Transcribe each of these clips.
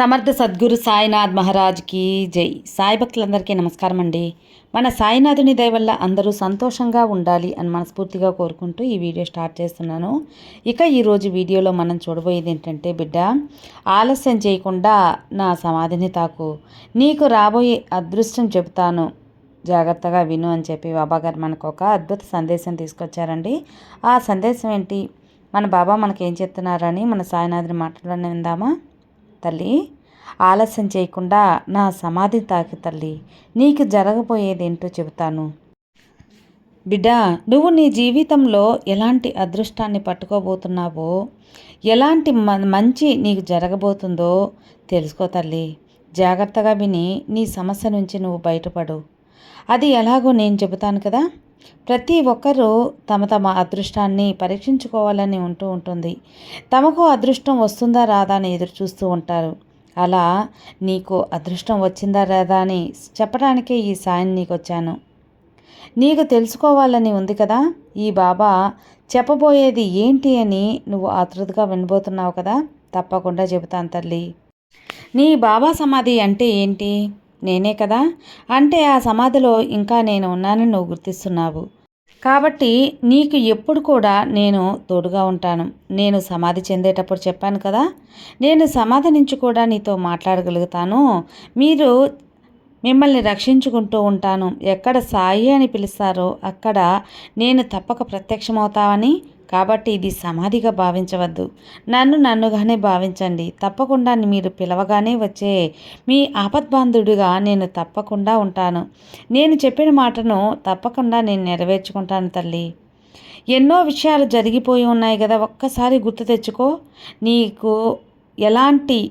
సమర్థ సద్గురు సాయినాథ్ మహారాజ్కి జై. సాయి భక్తులందరికీ నమస్కారం అండి మన సాయినాథుని దయ వల్ల అందరూ సంతోషంగా ఉండాలి అని మనస్ఫూర్తిగా కోరుకుంటూ ఈ వీడియో స్టార్ట్ చేస్తున్నాను. ఇక ఈరోజు వీడియోలో మనం చూడబోయేది ఏంటంటే బిడ్డ ఆలస్యం చేయకుండా నా సమాధిని తాకు. నీకు రాబోయే అదృష్టం చెబుతాను. జాగ్రత్తగా విను అని చెప్పి బాబా గారు మనకు ఒక అద్భుత సందేశం తీసుకొచ్చారండి. ఆ సందేశం ఏంటి? మన బాబా మనకేం చెప్తున్నారని మన సాయినాథుని మాటలోనే విందామా? తల్లి ఆలస్యం చేయకుండా నా సమాధి తాకి తల్లి నీకు జరగబోయేదేంటో చెబుతాను. బిడ్డ నువ్వు నీ జీవితంలో ఎలాంటి అదృష్టాన్ని పట్టుకోబోతున్నావో ఎలాంటి మంచి నీకు జరగబోతుందో తెలుసుకో తల్లి. జాగ్రత్తగా విని నీ సమస్య నుంచి నువ్వు బయటపడు. అది ఎలాగో నేను చెబుతాను కదా. ప్రతి ఒక్కరూ తమ తమ అదృష్టాన్ని పరీక్షించుకోవాలని ఉంటూ ఉంటుంది. తమకు అదృష్టం వస్తుందా రాదా అని ఎదురు చూస్తూ ఉంటారు. అలా నీకు అదృష్టం వచ్చిందా రాదా అని చెప్పడానికే ఈ సాయం నీకు వచ్చాను నీకు తెలుసుకోవాలని ఉంది కదా. ఈ బాబా చెప్పబోయేది ఏంటి అని నువ్వు ఆతృతగా వినబోతున్నావు కదా. తప్పకుండా చెబుతాను తల్లి. నీ బాబా సమాధి అంటే ఏంటి? నేనే కదా? అంటే ఆ సమాధిలో ఇంకా నేను ఉన్నానని నువ్వు గుర్తిస్తున్నావు. కాబట్టి నీకు ఎప్పుడు కూడా నేను తోడుగా ఉంటాను. నేను సమాధి చెందేటప్పుడు చెప్పాను కదా? నేను సమాధి నుంచి కూడా నీతో మాట్లాడగలుగుతాను. మీరు మిమ్మల్ని రక్షించుకుంటూ ఉంటాను. ఎక్కడ సాయి అని పిలుస్తారో అక్కడ నేను తప్పక ప్రత్యక్షమవుతావని కాబట్టి ఇది సమాధిగా భావించవద్దు. నన్ను నన్నుగానే భావించండి. తప్పకుండా మీరు పిలవగానే వచ్చే మీ ఆపద్బాంధుడిగా నేను తప్పకుండా ఉంటాను. నేను చెప్పిన మాటను తప్పకుండా నేను నెరవేర్చుకుంటాను తల్లి. ఎన్నో విషయాలు జరిగిపోయి ఉన్నాయి కదా ఒక్కసారి గుర్తు తెచ్చుకో. నీకు ఎలాంటి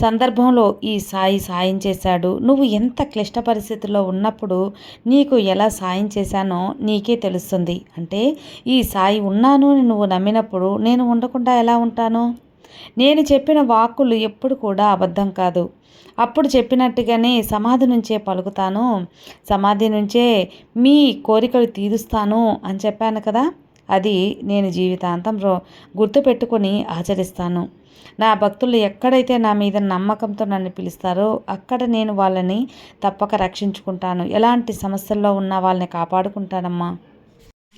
సందర్భంలో ఈ సాయి సాయం చేశాడు. నువ్వు ఎంత క్లిష్ట పరిస్థితుల్లో ఉన్నప్పుడు నీకు ఎలా సాయం చేశానో నీకే తెలుస్తుంది. అంటే ఈ సాయి ఉన్నాను అని నువ్వు నమ్మినప్పుడు నేను ఉండకుండా ఎలా ఉంటాను? నేను చెప్పిన వాక్కులు ఎప్పుడు కూడా అబద్ధం కాదు. అప్పుడు చెప్పినట్టుగానే సమాధి నుంచే పలుకుతాను. సమాధి నుంచే మీ కోరికలు తీరుస్తాను అని చెప్పాను కదా? అది నేను జీవితాంతం గుర్తుపెట్టుకొని ఆచరిస్తాను. నా భక్తులు ఎక్కడైతే నా మీద నమ్మకంతో నన్ను పిలుస్తారో అక్కడ నేను వాళ్ళని తప్పక రక్షించుకుంటాను. ఎలాంటి సమస్యల్లో ఉన్న వాళ్ళని కాపాడుకుంటానమ్మా.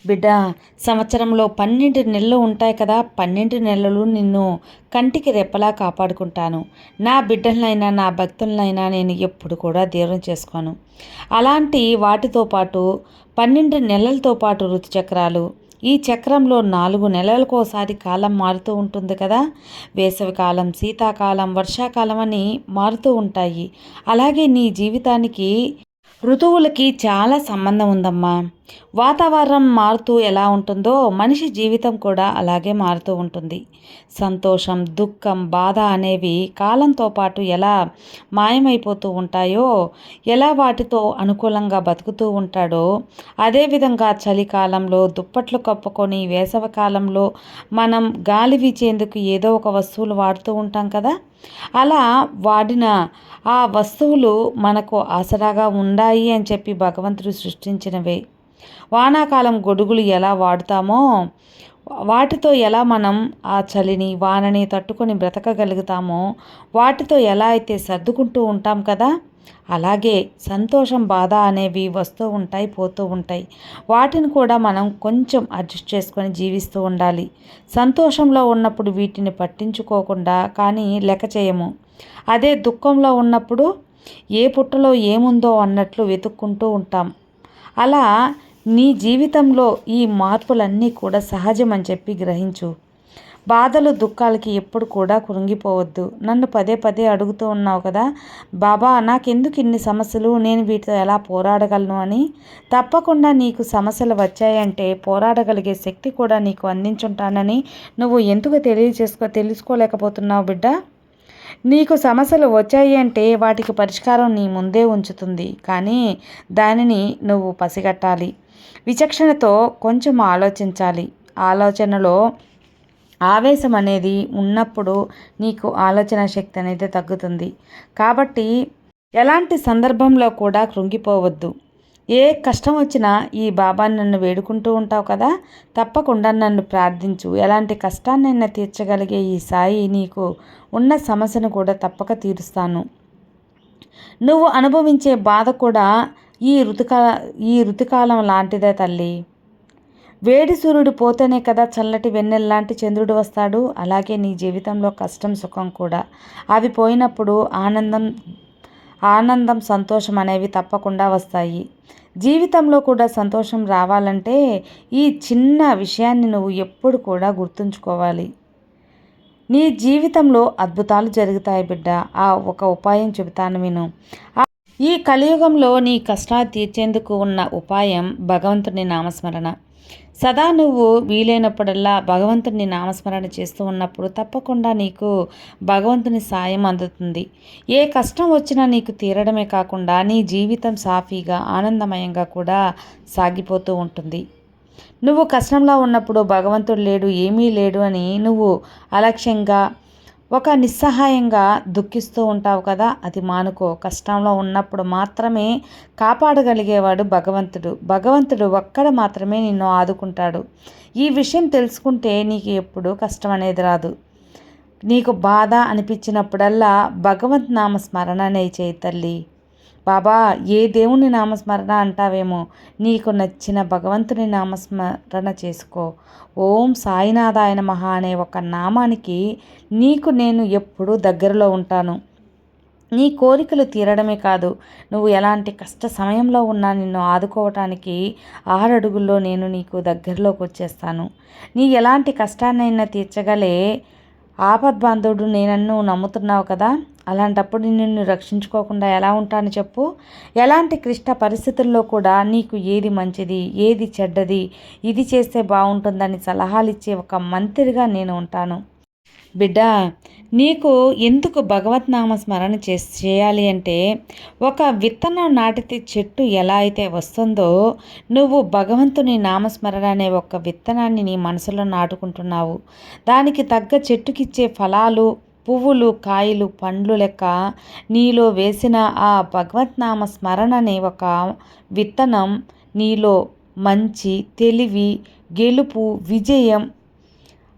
బిడ్డ సంవత్సరంలో పన్నెండు నెలలు ఉంటాయి కదా పన్నెండు నెలలు నిన్ను కంటికి రెప్పలా కాపాడుకుంటాను. నా బిడ్డలనైనా నా భక్తులనైనా నేను ఎప్పుడు కూడా దూరం చేసుకోను. అలాంటి వాటితో పాటు పన్నెండు నెలలతో పాటు రుతుచక్రాలు ఈ చక్రంలో నాలుగు నెలలకోసారి కాలం మారుతూ ఉంటుంది కదా. వేసవికాలం శీతాకాలం వర్షాకాలం అని మారుతూ ఉంటాయి. అలాగే నీ జీవితానికి ఋతువులకి చాలా సంబంధం ఉందమ్మా. వాతావరణం మారుతూ ఎలా ఉంటుందో మనిషి జీవితం కూడా అలాగే మారుతూ ఉంటుంది. సంతోషం దుఃఖం బాధ అనేవి కాలంతో పాటు ఎలా మాయమైపోతూ ఉంటాయో ఎలా వాటితో అనుకూలంగా బతుకుతూ ఉంటాడో అదేవిధంగా చలికాలంలో దుప్పట్లు కప్పుకొని వేసవకాలంలో మనం గాలి వీచేందుకు ఏదో ఒక వస్తువులు వాడుతూ ఉంటాం కదా. అలా వాడిన ఆ వస్తువులు మనకు ఆసరాగా ఉండాయి అని చెప్పి భగవంతుడు సృష్టించినవే. వానాకాలం గొడుగులు ఎలా వాడుతామో వాటితో ఎలా మనం ఆ చలిని వానని తట్టుకొని బ్రతకగలుగుతామో వాటితో ఎలా అయితే సర్దుకుంటూ ఉంటాం కదా అలాగే సంతోషం బాధ అనేవి వస్తూ ఉంటాయి పోతూ ఉంటాయి. వాటిని కూడా మనం కొంచెం అడ్జస్ట్ చేసుకొని జీవిస్తూ ఉండాలి. సంతోషంలో ఉన్నప్పుడు వీటిని పట్టించుకోకుండా కానీ లెక్క చేయము. అదే దుఃఖంలో ఉన్నప్పుడు ఏ పుట్టలో ఏముందో అన్నట్లు వెతుక్కుంటూ ఉంటాం. అలా నీ జీవితంలో ఈ మార్పులన్నీ కూడా సహజం అని చెప్పి గ్రహించు. బాధలు దుఃఖాలకి ఎప్పుడు కూడా కృంగిపోవద్దు. నన్ను పదే పదే అడుగుతూ ఉన్నావు కదా బాబా నాకెందుకు ఇన్ని సమస్యలు? నేను వీటితో ఎలా పోరాడగలను అని? తప్పకుండా నీకు సమస్యలు వచ్చాయంటే పోరాడగలిగే శక్తి కూడా నీకు అందించుంటానని నువ్వు ఎందుకు తెలియజేసుకో తెలుసుకోలేకపోతున్నావు బిడ్డ? నీకు సమస్యలు వచ్చాయి అంటే వాటికి పరిష్కారం నీ ముందే ఉంచుతుంది. కానీ దానిని నువ్వు పసిగట్టాలి. విచక్షణతో కొంచెం ఆలోచించాలి. ఆలోచనలో ఆవేశం అనేది ఉన్నప్పుడు నీకు ఆలోచన శక్తి అనేది తగ్గుతుంది. కాబట్టి ఎలాంటి సందర్భంలో కూడా కృంగిపోవద్దు. ఏ కష్టం వచ్చినా ఈ బాబాని నన్ను వేడుకుంటూ ఉంటావు కదా తప్పకుండా నన్ను ప్రార్థించు. ఎలాంటి కష్టాన్నైనా తీర్చగలిగే ఈ సాయి నీకు ఉన్న సమస్యను కూడా తప్పక తీరుస్తాను. నువ్వు అనుభవించే బాధ కూడా ఈ ఋతుకాల ఈ ఋతుకాలం లాంటిదే తల్లి. వేడి సూర్యుడు పోతేనే కదా చల్లటి వెన్నెల్లాంటి చంద్రుడు వస్తాడు. అలాగే నీ జీవితంలో కష్టం సుఖం కూడా. అవి పోయినప్పుడు ఆనందం ఆనందం సంతోషం అనేవి తప్పకుండా వస్తాయి. జీవితంలో కూడా సంతోషం రావాలంటే ఈ చిన్న విషయాన్ని నువ్వు ఎప్పుడు కూడా గుర్తుంచుకోవాలి. నీ జీవితంలో అద్భుతాలు జరుగుతాయి బిడ్డ. ఆ ఒక ఉపాయం చెబుతాను విను. ఈ కలియుగంలో నీ కష్టాలు తీర్చేందుకు ఉన్న ఉపాయం భగవంతుని నామస్మరణ. సదా నువ్వు వీలైనప్పుడల్లా భగవంతుని నామస్మరణ చేస్తూ ఉన్నప్పుడు తప్పకుండా నీకు భగవంతుని సాయం అందుతుంది. ఏ కష్టం వచ్చినా నీకు తీరడమే కాకుండా నీ జీవితం సాఫీగా ఆనందమయంగా కూడా సాగిపోతూ ఉంటుంది. నువ్వు కష్టంలో ఉన్నప్పుడు భగవంతుడు లేడు ఏమీ లేడు అని నువ్వు అలక్ష్యంగా ఒక నిస్సహాయంగా దుఃఖిస్తూ ఉంటావు కదా అది మానుకో. కష్టంలో ఉన్నప్పుడు మాత్రమే కాపాడగలిగేవాడు భగవంతుడు. భగవంతుడు ఒక్కడ మాత్రమే నిన్ను ఆదుకుంటాడు. ఈ విషయం తెలుసుకుంటే నీకు ఎప్పుడు కష్టం అనేది రాదు. నీకు బాధ అనిపించినప్పుడల్లా భగవంత్ నామ స్మరణనే చేయి తల్లి. బాబా ఏ దేవుని నామస్మరణ అంటావేమో? నీకు నచ్చిన భగవంతుని నామస్మరణ చేసుకో. ఓం సాయినాథాయన మహా అనే ఒక నామానికి నీకు నేను ఎప్పుడూ దగ్గరలో ఉంటాను. నీ కోరికలు తీరడమే కాదు నువ్వు ఎలాంటి కష్ట సమయంలో ఉన్నా నిన్ను ఆదుకోవటానికి ఆరడుగుల్లో నేను నీకు దగ్గరలోకి వచ్చేస్తాను. నీ ఎలాంటి కష్టాన్నైనా తీర్చగలే. ఆపద్బాంధవుడు నేనన్ను నమ్ముతున్నావు కదా? అలాంటప్పుడు నిన్ను రక్షించుకోకుండా ఎలా ఉంటాను చెప్పు? ఎలాంటి క్లిష్ట పరిస్థితుల్లో కూడా నీకు ఏది మంచిది ఏది చెడ్డది ఇది చేస్తే బాగుంటుందని సలహాలు ఇచ్చే ఒక మంత్రిగా నేను ఉంటాను. బిడ్డ నీకు ఎందుకు భగవత్ నామ స్మరణ చే చేయాలి అంటే ఒక విత్తనం నాటితే చెట్టు ఎలా అయితే వస్తుందో నువ్వు భగవంతుని నామస్మరణ అనే ఒక విత్తనాన్ని నీ మనసులో నాటుకుంటున్నావు. దానికి తగ్గ చెట్టుకిచ్చే ఫలాలు పువ్వులు కాయలు పండ్లు లెక్క నీలో వేసిన ఆ భగవత్నామ స్మరణ అనే ఒక విత్తనం. నీలో మంచి తెలివి గెలుపు విజయం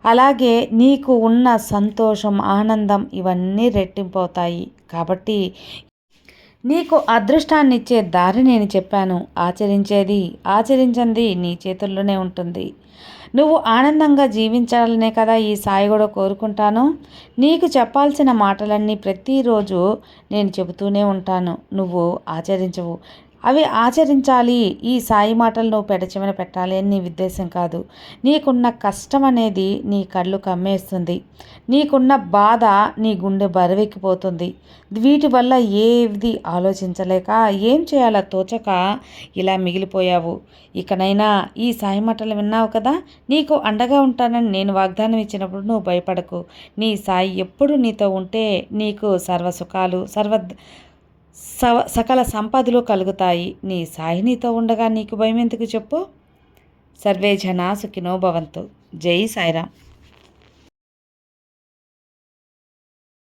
అలాగే నీకు ఉన్న సంతోషం ఆనందం ఇవన్నీ రెట్టింపవుతాయి. కాబట్టి నీకు అదృష్టాన్ని ఇచ్చే దారి నేను చెప్పాను. ఆచరించేది ఆచరించింది నీ చేతుల్లోనే ఉంటుంది. నువ్వు ఆనందంగా జీవించాలనే కదా ఈ సాయి కూడా కోరుకుంటాను. నీకు చెప్పాల్సిన మాటలన్నీ ప్రతిరోజు నేను చెబుతూనే ఉంటాను. నువ్వు ఆచరించవు. అవి ఆచరించాలి. ఈ సాయి మాటలు నువ్వు పెడచెవిన పెట్టాలి అని నీ ఉద్దేశం కాదు. నీకున్న కష్టం అనేది నీ కళ్ళు కమ్మేస్తుంది. నీకున్న బాధ నీ గుండె బరువెక్కిపోతుంది. వీటి వల్ల ఏది ఆలోచించలేక ఏం చేయాలో తోచక ఇలా మిగిలిపోయావు. ఇకనైనా ఈ సాయి మాటలు విన్నావు కదా? నీకు అండగా ఉంటానని నేను వాగ్దానం ఇచ్చినప్పుడు నువ్వు భయపడకు. నీ సాయి ఎప్పుడు నీతో ఉంటే నీకు సర్వసుఖాలు సర్వ సవ సకల సంపదలు కలుగుతాయి. నీ సాయి నీతో ఉండగా నీకు భయం ఎందుకు చెప్పు? సర్వే జనా సుఖినో భవంతు. జై సాయిరామ్.